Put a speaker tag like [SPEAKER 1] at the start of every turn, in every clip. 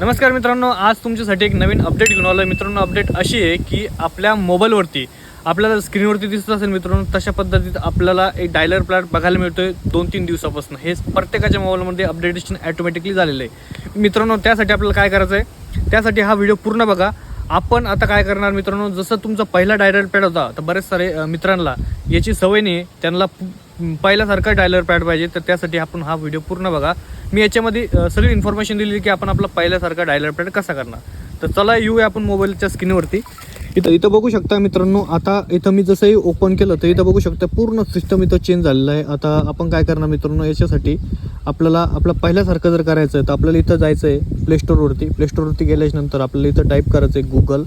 [SPEAKER 1] नमस्कार मित्रांनो आज तुमच्यासाठी एक नवीन अपडेट घेऊन आलो मित्रांनो अपडेट अशी आहे की आपल्या मोबाईलवरती आपल्याला स्क्रीनवरती दिसत असेल मित्रांनो तशा पद्धतीत आपल्याला एक डायलर प्लॅट बघायला मिळतोय दोन तीन दिवसापासून. हे प्रत्येकाच्या मोबाईलमध्ये अपडेटेशन ॲटोमॅटिकली झालेलं आहे. मित्रांनो त्यासाठी आपल्याला काय करायचं आहे त्यासाठी हा व्हिडिओ पूर्ण बघा. आपण आता काय करणार मित्रांनो जसं तुमचा पहिला डायलर पॅड होता तर बरेच सारे मित्रांना याची सवय नाही त्यांना पहिल्यासारखा डायलर पॅड पाहिजे तर त्यासाठी आपण हा व्हिडिओ पूर्ण बघा. मी याच्यामध्ये सगळी इन्फॉर्मेशन दिली की आपण आपला पहिल्यासारखा डायलर पॅड कसा करणार. तर चला येऊया आपण मोबाईलच्या स्क्रीनवरती इथं इथं बघू शकता मित्रांनो आता इथं मी जसंही ओपन केलं तर इथं बघू शकता पूर्ण सिस्टम इथं चेंज झालेलं आहे. आता आपण काय करणार मित्रांनो याच्यासाठी आपल्याला आपलं पहिल्यासारखं जर करायचं आहे तर आपल्याला इथं जायचं आहे प्लेस्टोरवरती प्लेस्टोरवरती गेल्याच्यानंतर आपल्याला इथं टाईप करायचं आहे गुगल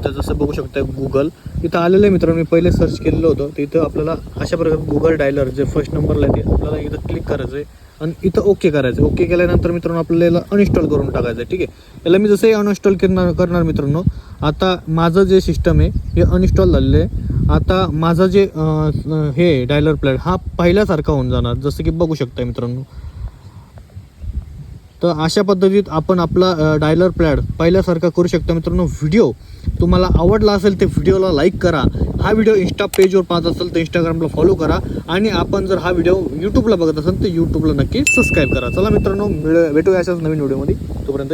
[SPEAKER 1] इथं जसं बघू शकता गुगल इथं आलेलं आहे मित्रांनो मी पहिले सर्च केलेलं होतं. तिथं आपल्याला अशा प्रकारे गुगल डायलर जे फर्स्ट नंबरला आहे ते आपल्याला इथं क्लिक करायचं आहे आणि इथं ओके करायचं ओके केल्यानंतर मित्रांनो आपल्याला याला अनइन्स्टॉल करून टाकायचं आहे ठीक आहे? याला मी जसंही अनइन्स्टॉल करणार करणार मित्रांनो आता माझं जे सिस्टम आहे हे अनइन्स्टॉल झालेलं आहे. आता माझं जे हे डायलर प्लॅट हा पहिल्यासारखा होऊन जाणार. जसं की बघू शकता मित्रांनो. तर अशा पद्धतीत आपण आपला डायलर प्लॅड पहिल्यासारखा करू शकता. मित्रांनो व्हिडिओ तुम्हाला आवडला असेल ते व्हिडिओला लाईक करा. हा व्हिडिओ इंस्टा पेजवर पाहत असेल तर इंस्टाग्रामला फॉलो करा. आणि आपण जर हा व्हिडिओ यूट्यूबला बघत असेल तर यूट्यूबला नक्की सबस्क्राईब करा. चला मित्रांनो भेटूया अशाच नवीन व्हिडिओमध्ये तोपर्यंत